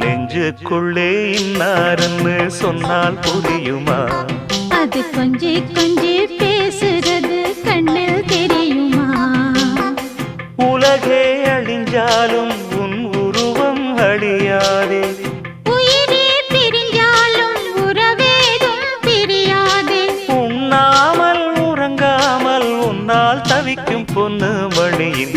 நெஞ்சுக்குள்ளே இன்னாருன்னு சொன்னால் புரியுமா? அது கொஞ்சி கொஞ்சி பேசுறது கண்ணில் தெரியுமா? உலகே அழிஞ்சாலும் உன் உருவம் அழியாதே. உயிரே பிரிஞ்சாலும் உறவேதும் பிரியாதே. உண்ணாமல் உறங்காமல் உன்னால் தவிக்கும் பொண்ணு மணியின்